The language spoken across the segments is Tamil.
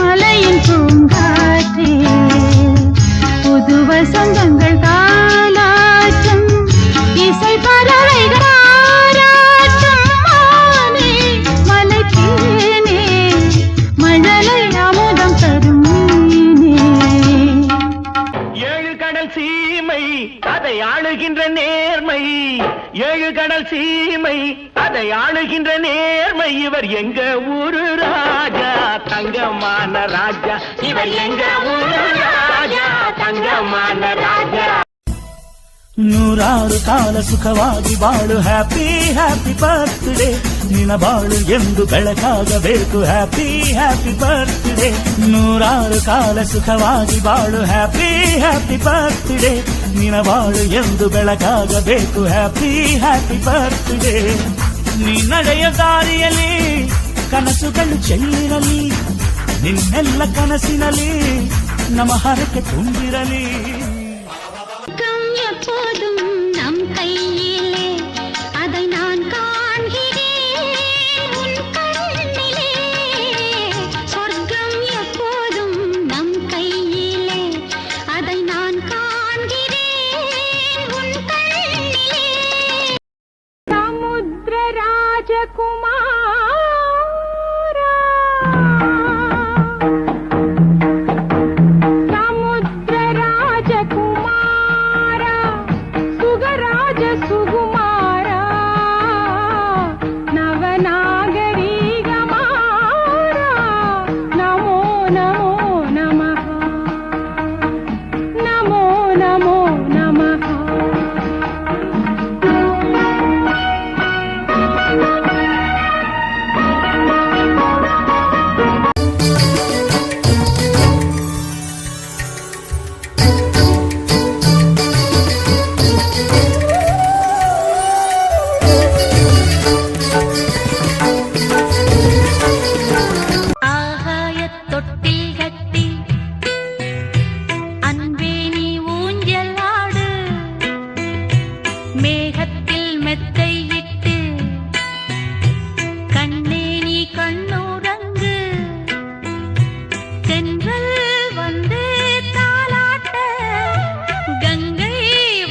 மலை ஏழு கடல் சீமை அதை ஆளுகின்ற நேர்மை இவர் எங்க ஊரு ராஜா தங்கமான ராஜா இவர் எங்க ஊரு ராஜா தங்கமான ராஜா ನೂರಾರು ಕಾಲ ಸುಖವಾಗಿ ಬಾಳು ಹ್ಯಾಪಿ ಹ್ಯಾಪಿ ಬರ್ತ್ಡೇ ನಿನ ಬಾಳು ಎಂದು ಬೆಳಕಾಗಬೇಕು ಹ್ಯಾಪಿ ಹ್ಯಾಪಿ ಬರ್ತ್ಡೇ ನೂರಾರು ಕಾಲ ಸುಖವಾಗಿ ಬಾಳು ಹ್ಯಾಪಿ ಹ್ಯಾಪಿ ಬರ್ತ್ಡೇ ನಿನ ಬಾಳು ಎಂದು ಬೆಳಕಾಗಬೇಕು. ಹ್ಯಾಪಿ ಹ್ಯಾಪಿ ಬರ್ತ್ಡೇ ನೀ ನಡೆಯ ದಾರಿಯಲ್ಲಿ ಕನಸುಗಳು ಚೆಲ್ಲಿರಲಿ. ನಿನ್ನೆಲ್ಲ ಕನಸಿನಲ್ಲಿ, ನಮ್ಮ ಹರಕೆ ತುಂಬಿರಲಿ. மேகத்தில் மெத்தையிட்டு கண்ணே நீ கண்ணுறங்கு. தென்றல் வந்து தாளாட்ட கங்கை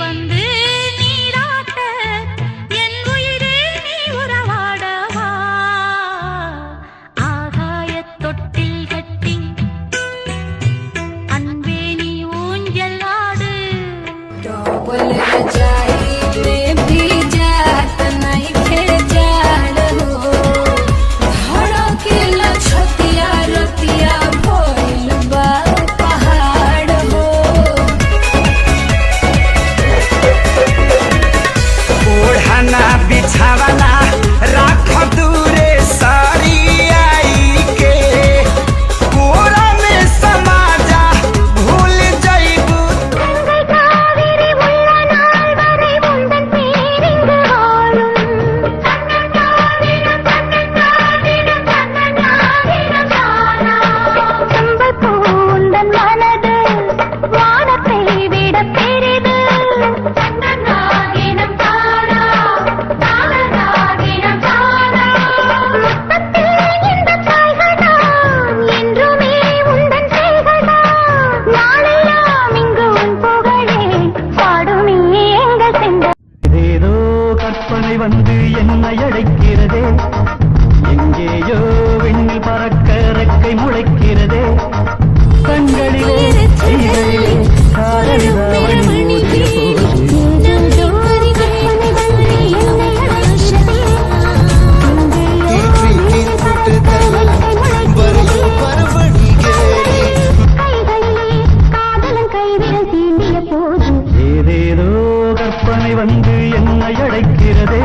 வந்து நீராட்ட என் உயிரே நீ உறவாடவா. ஆகாய தொட்டில் கட்டி அன்பே நீ ஊஞ்சல் ஆடு. கற்பனை வந்து என்னை அழைக்கிறதே. எங்கேயோ விண்ணில் பறக்க இறக்கை முளைக்கிறதே. கண்களிலே காதலிதான் ஆசை வந்து என்னை அழைக்கிறதே